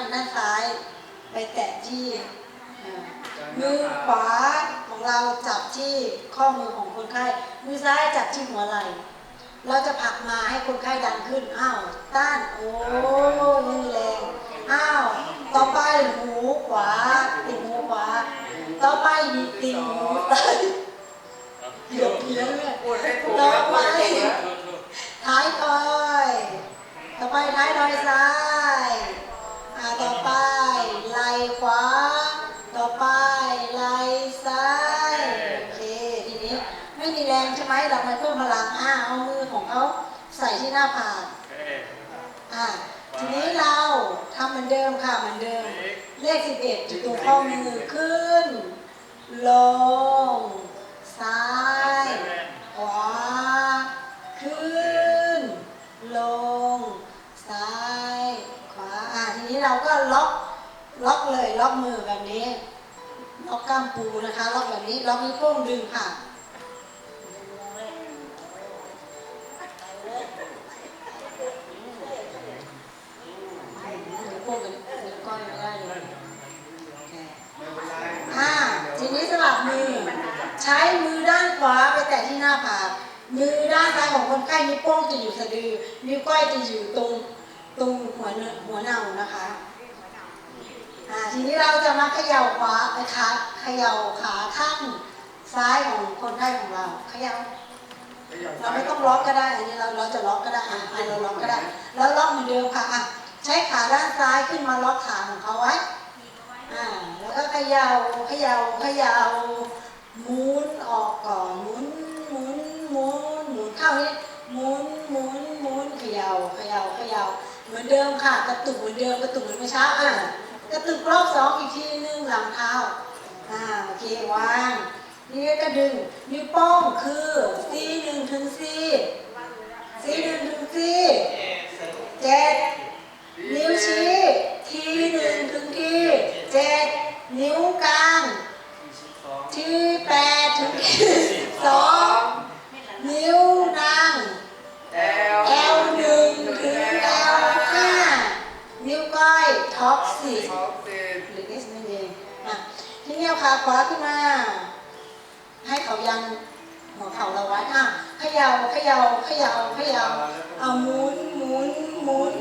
างด้านซ้าย ไปแตะที่เอ่อมือขวาของเราจับที่ข้อมือของคนไข้ มือซ้ายจับที่หัวไหล่เราจะผลักมาให้คนไข้ดันขึ้น อ้าว ต้าน โอ้ไม่มีแรง อ้าว ต่อไปหูขวา ติดหูขวา ต่อไปดีติดหูซ้ายเดี๋ยวเพี้ยนเลยพูดให้ถูกต่อนะไปพูดให้ถูกนะท้ายทอย ต่อไปท้ายทอยซ้ายอ่า ต่อไปไหล่ขวา ต่อไปไหล่ซ้ายโอเคทีนี้ไม่มีแรงใช่ไหมเรามาเพิ่มพลังอ่าเอามือของเขาใส่ที่หน้าผากอ่าทีนี้เราทำเหมือนเดิมค่ะเหมือนเดิม เลข11อยู่ตรงข้อมือขึ้น ลง ซ้าย ขวา ล็อกล็อกเลยล็อกมือแบบนี้ล็อกกล้ามปูนะคะล็อกแบบนี้ล็อกนิ้วโป้งดึงค่ะนิ้วโป้งกับนิ้วก้อยไม่ได้เลยโอเคไม่เป็นไรอ่าทีนี้สลับมือ ใช้มือด้านขวาไปแตะที่หน้าผากมือด้านซ้ายของคนไข้นิ้วโป้งจะอยู่สะดือนิ้วก้อยจะอยู่ตรงตรงหัวหัวเน่านะคะ ทีนี้เราจะมาเขย่าขวาไปขาเขย่าขาข้างซ้ายของคนไข้ของเราเขย่าเราไม่ต้องล็อกก็ได้ อันนี้เราเราจะล็อกก็ได้อะเราล็อกก็ได้ แล้วล็อกเหมือนเดิมค่ะอะใช้ขาด้านซ้ายขึ้นมาล็อกขาของเขาไว้อ่าแล้วก็เขย่าเขย่าเขย่าหมุนออกก่อนหมุนหมุนหมุนหมุนเข้านี่หมุนหมุนหมุนเขย่าเขย่าเขย่าเหมือนเดิมค่ะ กระตุกเหมือนเดิมกระตุกเหมือนเมื่อเช้าอะ กระตุกรอบสองอีกทีนึงหลังเท้าอ่าโอเควางนี่ก็ดึงนิ้วโป้งคือ C หนึ่งถึง C C หนึ่งถึง C เจ็ดนิ้วชี้ T หนึ่งถึง T เจ็ดนิ้วกลาง T แปดถึงสองนิ้ว ขวาขึ้นมา ให้เขายันหัวเข่าเราไว้อะขยาเขยาเขยาเขย่าเอาหมุนหมุนหมุน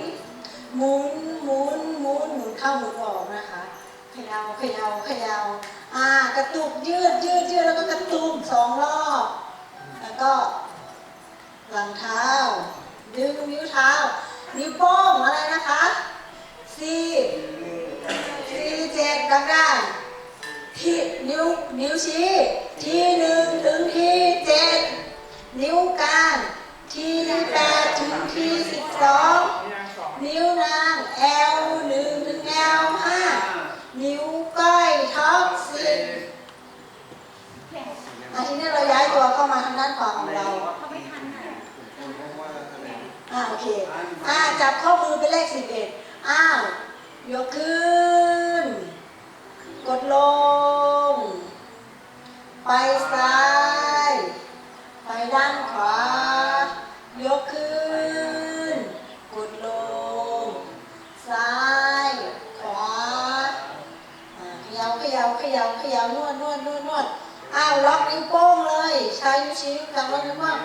หมุนหมุนหมุนหมุนเข้าหมุนออกนะคะขยาเขยาเขย่าอ่ากระตุกยืดยืดยืดแล้วก็กระตุกสองรอบ แล้วก็ หลังเท้า ดึงนิ้วเท้า นิ้วโป้งอะไรนะคะสี่ทีเจ็ดกำได้ ที่นิ้วนิ้วชี้ ทีหนึ่งถึงทีเจ็ดนิ้วกลางทีแปดถึงทีสิบสองนิ้วนาง L หนึ่งถึง L ห้านิ้วก้อยท็อปสิบอาทีนี้เราย้ายตัวเข้ามาทางด้านขวาของเราอ่าโอเคอ่าจับข้อมือเป็นเลขสิบเอ็ดอ้าวยกขึ้น กดลง ไปซ้าย ไปด้านขวา ยกขึ้น กดลง ซ้าย ขวาเขย่าเขย่าเขย่าเขย่านวดนวดนวดนวดอ้าวล็อกนิ้วโป้งเลย ใช้นิ้วชี้นิ้วกลางล็อกนิ้วโป้ง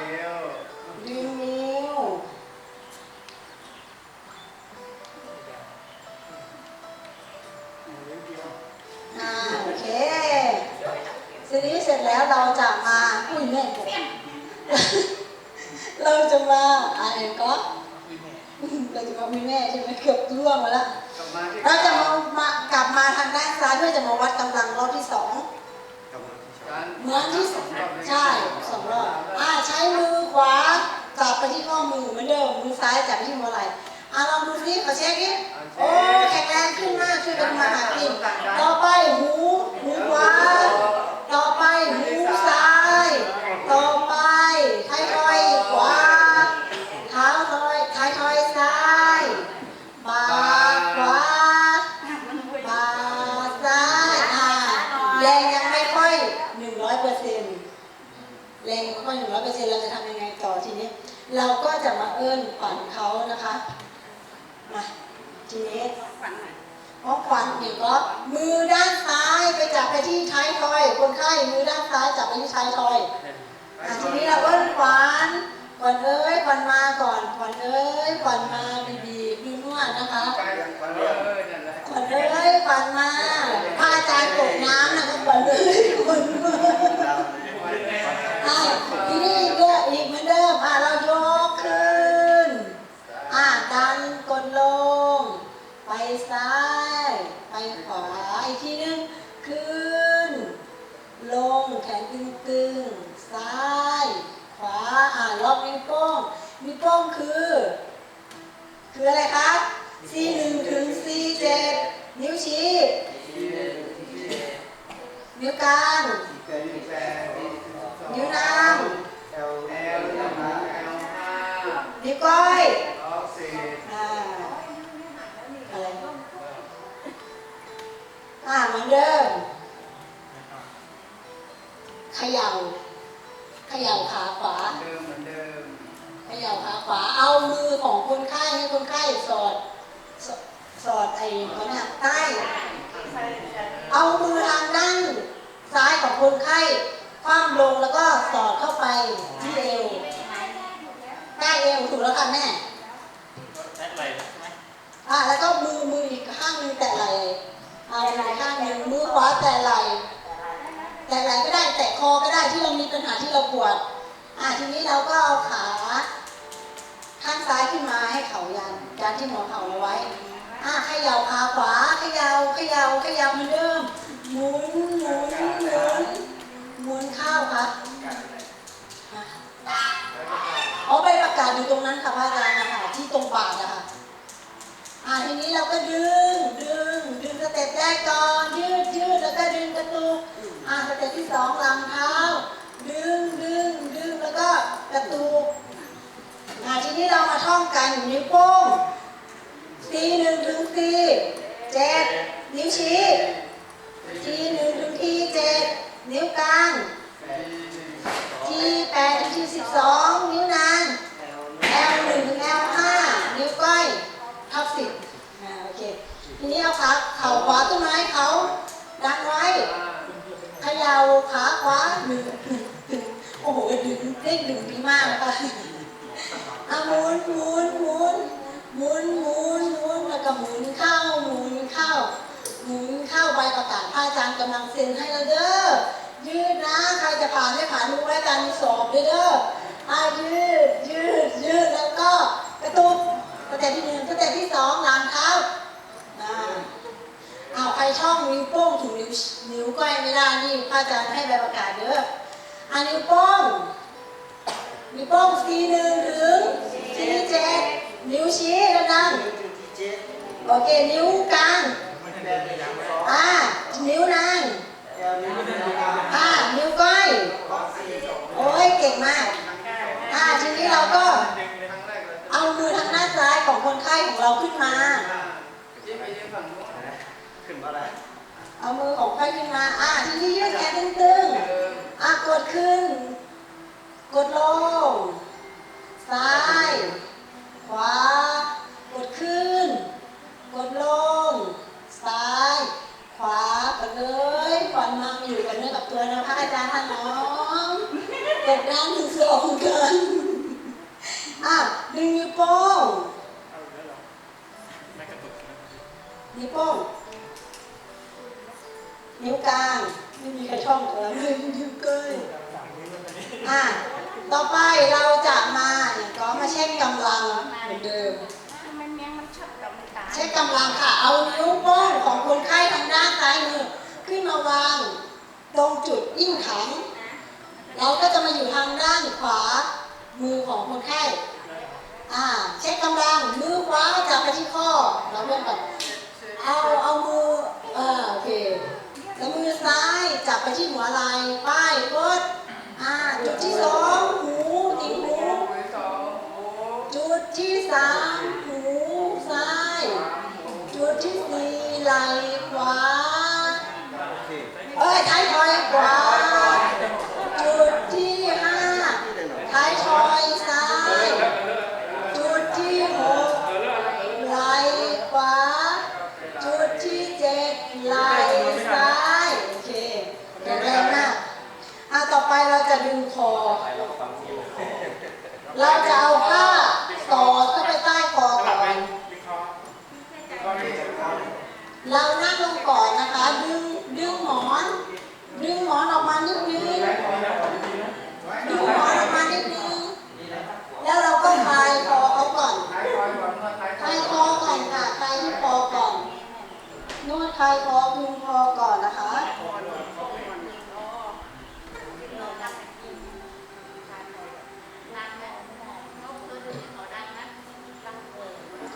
นซ้ายเพื่อจะมาวัดกำลังรอบที่สองการเหมือนที่ใช่สองรอบอ่าใช้มือขวาจับไปที่ข้อมือเหมือนเดิมมือซ้ายจับไปที่หัวไหล่อ่าลองดูสิขอเช็คดิโอ้แข็งแรงขึ้นมากช่วยกันมาหากินต่อไปหูหูขวาต่อไปหูซ้าย ต่อไปท้ายทอยขวาเท้าทอยท้ายทอยซ้ายบ่า จะทำยังไงต่อทีนี้ เราก็จะมาเอิ้นขวัญเขานะคะ มาทีนี้เพราะขวัญเห็นก็มือด้านซ้ายไปจับไปที่ท้ายทอย คนไข้มือด้านซ้ายจับไปที่ท้ายทอยอะทีนี้เราเอิ้นขวัญขวัญเอ้ยขวัญมาก่อนขวัญเอ้ยขวัญมาบีบีบีนวดนะคะไปวันเดียวนั่นแหละขวัญเอ้ยขวัญมาพระอาจารย์ตกน้ำนะคะขวัญเอ้ยขวัญมาอะทีนี้ เรายกขึ้น อะดันกดลง ไปซ้าย ไปขวาอีกทีนึง ขึ้น ลง แขนตึงตึงๆ ซ้าย ขวา อ่าล็อกนิ้วโป้ง นิ้วโป้งคือ คืออะไรคะ C1 ถึง C7 นิ้วชี้ นิ้วกลางนิ้วนาง เอลเอลเอลห้า นิ้วก้อยล็อกสี่อ่าอะไรอ่าเหมือนเดิมเขย่าเขย่าขาขวาเดิมเหมือนเดิมเขย่าขาขวาเอามือของคนไข้ให้คนไข้สอดสอดสอดไอ้เขาเนี่ยใต้ เอามือทางด้านซ้ายของคนไข้คว่ำลงแล้วก็สอดเข้าไปที่เอว ใต้เอวถูกแล้วค่ะแม่ได้ไหมใช่ไหมอะแล้วก็มือมืออีกข้างหนึงแตะไหล่เอามืออีกข้างหนึงมือขวาแตะไหล่แตะไหล่ก็ได้แตะคอก็ได้ที่เรามีปัญหาที่เราปวดอะทีนี้เราก็เอาขาข้างซ้ายขึ้นมาให้เขายันยันที่หัวเข่าเราไว้อะเขย่าขาขวาเขย่าเขย่าเขย่าเหมือนเดิมหมุนหมุนหมุนหมุนเข้าครับ เอาใบประกาศอยู่ตรงนั้นค่ะพระอาจารย์นะคะที่ตรงบาทนะคะอ่าทีนี้เราก็ดึงดึงดึงสเต็ปแรกก่อนยืดยืดแล้วก็ดึงกระตุกอ่าสเต็ปที่สองหลังเท้า ดึงดึงดึงแล้วก็กระตุกอ่าทีนี้เรามาท่องกันนิ้วโป้งทีหนึ่งถึงทีเจ็ดนิ้วชี้ทีหนึ่งถึงทีเจ็ดนิ้วกลางทีแปดถึงทีสิบสองนิ้วนาง L หนึ่งถึง L ห้านิ้วก้อยทับสิบอ่าโอเค ทีนี้เอา ขาเข่าขวาต้นไม้เขาดันไว้เขย่าขาขวาหนึ่งโอ้โหดึงเด้งดึงดีมากนะคะอะหมุนหมุนหมุนหมุนหมุนหมุนแล้วก็หมุนเข้าหมุนเข้าหมุนเข้าใบประกาศพระอาจารย์กำลังเซ็นให้แล้วเด้อยืดนะใครจะผ่านไม่ผ่านรู้ไว้อารมีสอบเด้ออะยืดยืดยืดแล้วก็กระตุกสเต็ปที่หนึ่งสเต็ปที่สองหลังเท้าอ่าอ้าวใครช่อง นิ้วโป้งถึงนิ้วนิ้วก้อยไม่ได้นี่พระอาจารย์ให้ใบประกาศเด้ออะนิ้วโป้งนิ้วโป้ง C หนึ่งถึง C เจ็ดนิ้วชี้แล้วดังโอเคนิ้วกลางอ่านิ้วนางอ่านิ้วก้อยโอ้ยเก่งมากอ่าทีนี้เราก็เอามือทางด้านซ้ายของคนไข้ของเราขึ้นมาขึ้นมาแล้ว เอามือของไข้ขึ้นมา อ่าทีนี้ยืดแขนตึงๆ อ่ากดขึ้น กดลง ซ้าย ขวา กดขึ้น กดลง ซ้าย ขวากดเลยขวัญมาอยู่กับเนื้อกับตัวนะคะอาจารย์ท่านน้องกดด้านหนึ่งสองกันอะดึงนิ้วโป้งไม่กระตุกนะนิ้วโป้ง นิ้วกลาง ไม่มีใครช่องตัวเลยนิ้วก้อยอะต่อไปเราจะมาเนี่ยก็มาเช็คกำลังเหมือนเดิม มันยังมันชอบกับมันตาเช็คกำลังค่ะ เอานิ้วโป้งของคนไข้ทางด้านซ้ายมือขึ้นมาวางตรงจุดยิ่งขัง เราก็จะมาอยู่ทางด้านขวามือของคนไข้อ่าเช็คกำลังมือขวาจับไปที่ข้อเราเริ่มแบบเอาเอามือเออโอเค แล้วมือซ้ายจับไปที่หัวไหล่ป้ายกดอ่าจุดที่สองหูติ่งหูจุดที่สามหูซ้าย จุดที่สี่ไหล่ขวาเอ้ยท้ายทอยขวา จุดที่ห้าท้ายท เราจะเอาผ้าสอดเข้าไปใต้คอก่อน วิเคราะห์ ก็นี่ก็ เรานั่งลงก่อนนะคะ ดึงดึงหมอน ดึงหมอนออกมานิดนึงดึงหมอนออกมานิดนึงแล้วเราก็คลายคอเขาก่อน ท้ายคอยก่อนนวดท้าย คลายคอก่อนค่ะคลายที่คอก่อน นวดคลายคอพึงคอก่อนนะคะ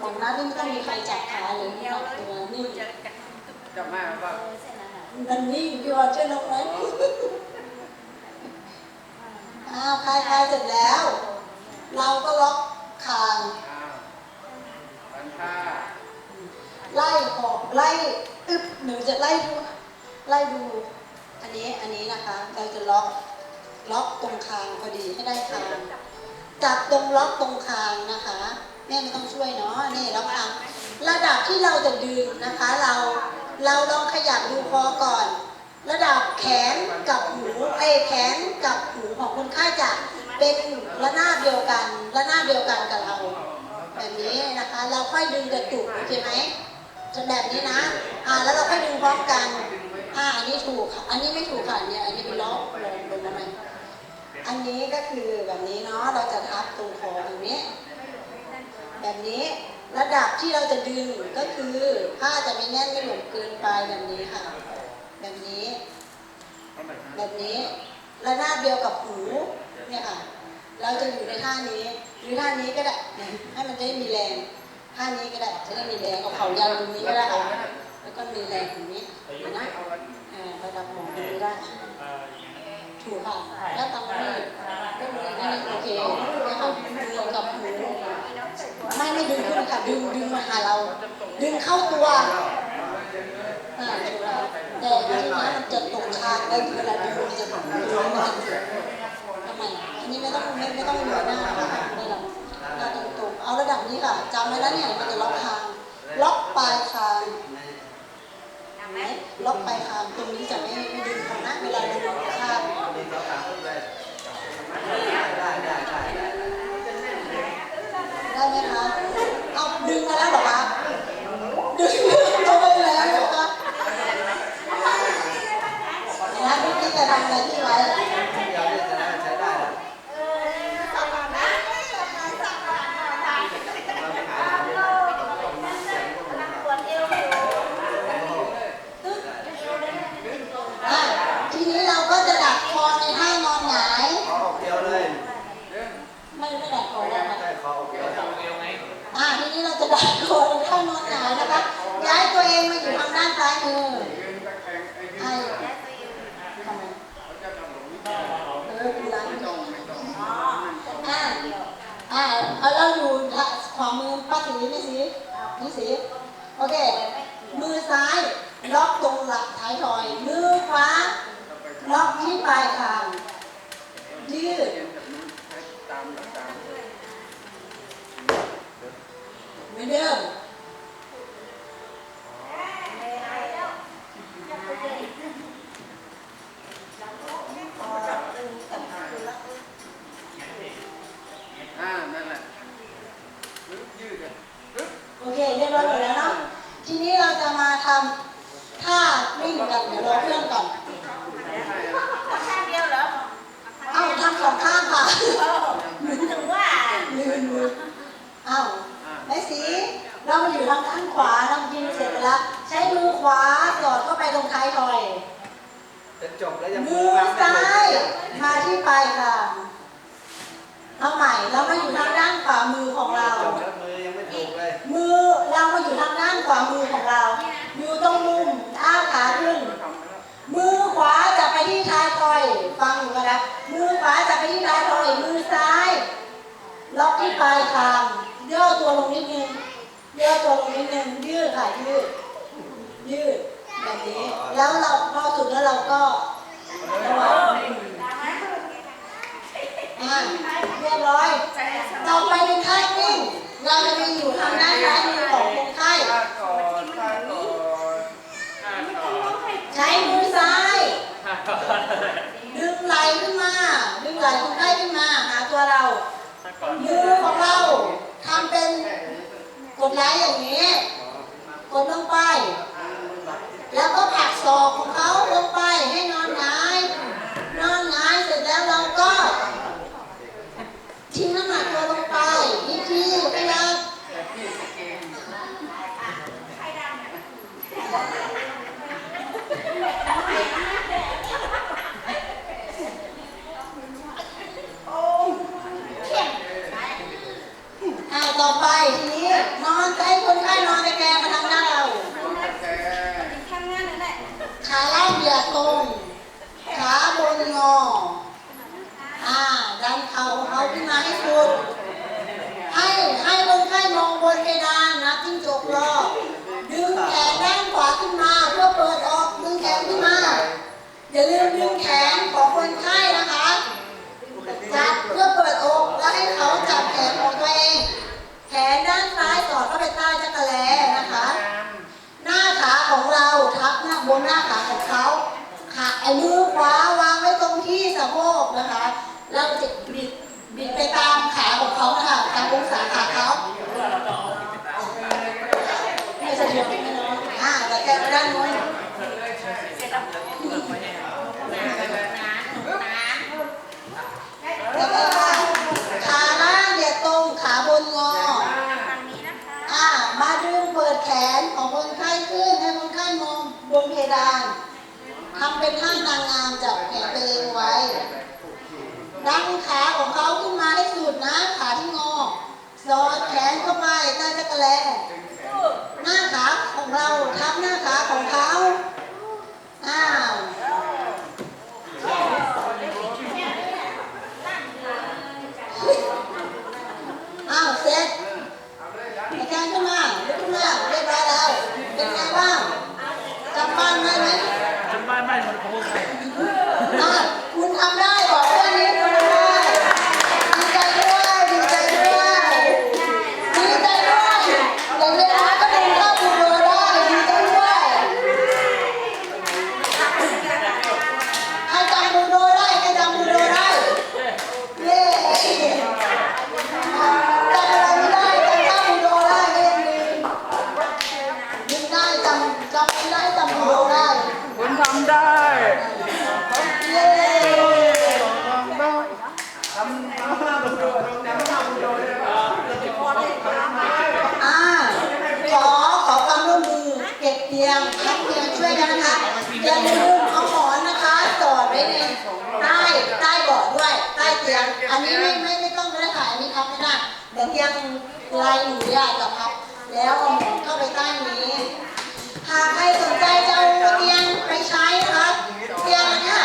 ของน้าไม่ต้องมีใครจับขาเลยจับตัวนิ่ง จับแม่ว่า มัน นิ่งพี่ว่าเชื่อน้องไหมอ้าวคลายคลายเสร็จแล้ว เราก็ล็อกคางไล่ขอบไล่อึบหนูจะไล่ดูไล่ดู อันนี้อันนี้นะคะ เราจะล็อกล็อกตรงคางพอดีให้ได้คางจับตรงล็อกตรงคางนะคะแม่ไม่ต้องช่วยเนาะนี่ล็อกคางระดับที่เราจะดึงนะคะ เราเราลองขยับดูคอก่อน ระดับแขนกับหูไอ้แขนกับหูของคนไข้จะเป็นระนาบเดียวกัน ระนาบเดียวกันกับเรา แบบนี้นะคะ เราค่อยดึงกระตุกโอเคไหมจะแบบนี้นะอ่าแล้วเราค่อยดึงพร้อมกันอ่าอันนี้ถูกค่ะอันนี้ไม่ถูกค่ะเนี่ยอันนี้เป็นล็อกลงลงมาใหมอันนี้ก็คือแบบนี้เนาะเราจะทับตรงคอตรงนี้ แบบนี้ระดับที่เราจะดึงก็คือผ้าจะไม่แน่นไม่หลวมเกินไปแบบนี้ค่ะ แบบนี้ แบบนี้ ระนาบเดียวกับหู เนี่ยค่ะ เราจะอยู่ในท่านี้ หรือท่านี้ก็ได้เนี่ยให้มันจะได้มีแรง ท่านี้ก็ได้ จะได้มีแรงเอาเข่ายาวตรงนี้ก็ได้ค่ะ แล้วก็มีแรงตรงนี้เห็นนะอ่าระดับหมอตรงนี้ได้เอ่อถูกค่ะแล้วตรงนี้ก็มือนี่โอเคแล้วเอามือกับหู ไม่ไม่ดึงขึ้นค่ะ ดึงดึงมาหาเรา ดึงเข้าตัวอ่าถูก แต่ทีนี้มันจะตกคางแล้วเวลาดึงมันจะดึงมันจะทำไมอันนี้ไม่ต้องไม่ไม่ต้องเหนือหน้าค่ะไม่หรอกหน้าตรงๆเอาระดับนี้ค่ะจำไว้แล้วเนี่ยมันจะล็อกคางล็อกปลายคางล็อกปลายคางตรงนี้จะไม่ไม่ดึงเขานะเวลาดึงคางได้ไหมคะเอาดึงมาแล้วหรอคะดึงเข้าไปแล้วนะคะ นะพี่จะทำอะไรที่ไว้ อะทีนี้เราก็จะดักคอในท่านอนหงาย ไม่ไม่ดักคอแล้วค่ะ เร็วไหม อะทีนี้เราจะดักคอในท่านอนหงายนะคะ ย้ายตัวเองมาอยู่ทางด้านซ้ายมือ ยืนตะแคงไอ้ยื ไอ้ น ทำไม เขาจะทำแบบนี้ เออดูร้าน ไม่ นี้ ต้องไม่ต้อง อะอะเอาเราอยู่ขวามือป้า สีนี่สีนี่สีโอเค มือซ้ายล็อกตรงหลักท้ายถอย มือขวาล็อกที่ปลายคางยืดเรียนแบบนี้ใช้ตามหลักตามเหมือนเดิม อ่านั่นแหละปึ๊บยืดเลยปึ๊บ โอเคเรียบร้อยหมดแล้วเนาะ ทีนี้เราจะมา ทำท่าวิ่งกันเดี๋ยวรอเพื่อนก่อนใช่ข้างเดียวเหรอเอ้าทำสองข้างค่ะถึงว่าลืมลืมเอ้าแม่สีเรามาอยู่ทางด้านขวาเรากินเสร็จไปแล้ว ใช้มือขวาสอดเข้าไปตรงท้ายทอยจะจบแล้วยังมือซ้ายมาที่ปลายคางเอาใหม่เรามาอยู่ทางด้านขวามือของเราจบแล้วมือยังไมือเรามาอยู่ทางด้านขวามือของเรา อยู่ตรงมุมอ้าขาขึ้น มือขวาจะไปที่ท้ายทอย ฟังอยู่กันนะมือขวาจะไปที่ท้ายทอย มือซ้าย ล็อกที่ปลายคางย่อตัวลงนิดนึงย่อตัวลงนิดนึงยืดค่ะยืด ยืดแบบนี้ แล้วเราพอสุดแล้วเราก็ระวังอ่าเรียบร้อย ต่อไปเป็นท่านิ่ง เราจะไปอยู่ทางด้านซ้ายมือของคนไข้ท่าก่อนทาก่อนห้ใช้มือซ้าย ดึงไหล่ขึ้นมา ดึงไหล่คนไข้ขึ้นมา หาตัวเรา มือของเราทำเป็นกดไลค์อย่างนี้ กดลงไป แล้วก็ผลักศอกของเขาลงไปให้นอนหงาย นอนหงายเสร็จแล้วเราก็ทิ้งน้ำหนักตัวลงไปนิดทีพยายามอ่าต่อไปทีนี้ นอนใจคนไข้นอนตะแคงมาทางหน้าเรา แก ทำงานนั่นแหละ ขาล่างเหยียดตรง ขาบนงอ อ่า ดันเขึ้นมาให้สุดให้ให้คนไข้มองบนเพดานนับจิ้งจกรอบดึงแขนด้านขวาขึ้นมาเพื่อเปิดออกดึงแขนขึ้นมาอย่าลืมดึงแขนของคนไข้นะคะจับเพื่อเปิดอกแล้วให้เขาจับแขนของตัวเอง แขนด้านซ้ายสอดเข้าไปใต้จักรแลนะคะ หน้าขาของเราทับหน้าบนหน้าขาของเขาขาไอ้มือขวาวางไว้ตรงที่สะโพกนะคะเราจะบิด บิดไปตามขาของเขานะคะตามองศาขาเขาไม่สะดวกไม่น้อยอ่าแต่แกไปด้านโน้นแล้วก็ขาล่างเหยียดตรงขาบนงออ่ามาดึงเปิดแขนของคนไข้ขึ้นให้คนไข้มองบนเพดานทำเป็นท่านางงามจับแขนตัวเองไว้ดันขาของ ดนะขาที่งอสอดแขนเข้าไปใต้ตะแกรแลหน้าขาของเราทับหน้าขาของเขาอ้าวอ้าวเสร็จ อาจารย์ขึ้นมาลุกขึ้นมาเรียบร้อยแล้ว เป็นไงบ้างจำบ้านได้ไหม จำบ้านไม่มันโค้งใคร อะคุณทำได้บอกเพื่อนนี้คุณทำได้ดีใจด้วยดีใจด้วยดีใจด้วยอย่างเวลาก็ดูเข้าดูโดได้ดีใจด้วยใครจำบูโดได้ใครจำบูโดได้เย้จำอะไรไม่ได้จำท่าบูโดได้ก็ยังดีนึกได้จำจำไม่ได้จำบูโดได้ คุณทำได้ เย้ ทำทำห้าบุโดทำห้าบุโดได้ป่ะ อ่าขอขอความร่วมมือเก็บเตียงพักเตียงช่วยกันนะคะ อย่าลืมเอาหมอนนะคะสอดไว้ในใต้ใต้เบาะด้วยใต้เตียง อันนี้ไม่ไม่ไม่ต้องไม่ได้ขายอันนี้พับไม่ได้เดี๋ยวเตียงลายหนูอยากจะพับ แล้วเอาหมอนเข้าไปใต้นี้ หากใครสนใจจะเอาเตียงไปใช้นะคะเตียงอันเนี้ย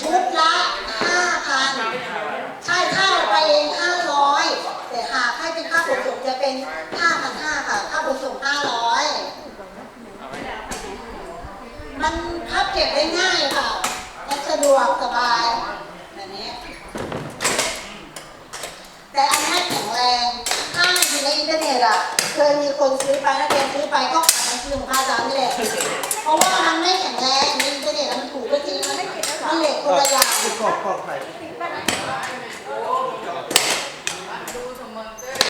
ชุดละห้าพันใช่ค่าไปเองห้าร้อยแต่หากให้เป็นค่าขนส่งจะเป็นห้าพันห้าค่ะค่าขนส่งห้าร้อย มันพับเก็บได้ง่ายค่ะและสะดวกสบายแบบนี้ แต่อันนี้แข็งแรงถ้าอยู่ในอินเทอร์เน็ตอะ เคยมีคนซื้อไปนักเรียนซื้อไปก็ขายหนังสือของพระอาจารย์นี่แหละ เพราะว่ามันไม่แข็งแรงในอินเทอร์เน็ตมันถูกก็จริง มันมันเหล็กคนละอย่าง กรอบกรอบไข่ไ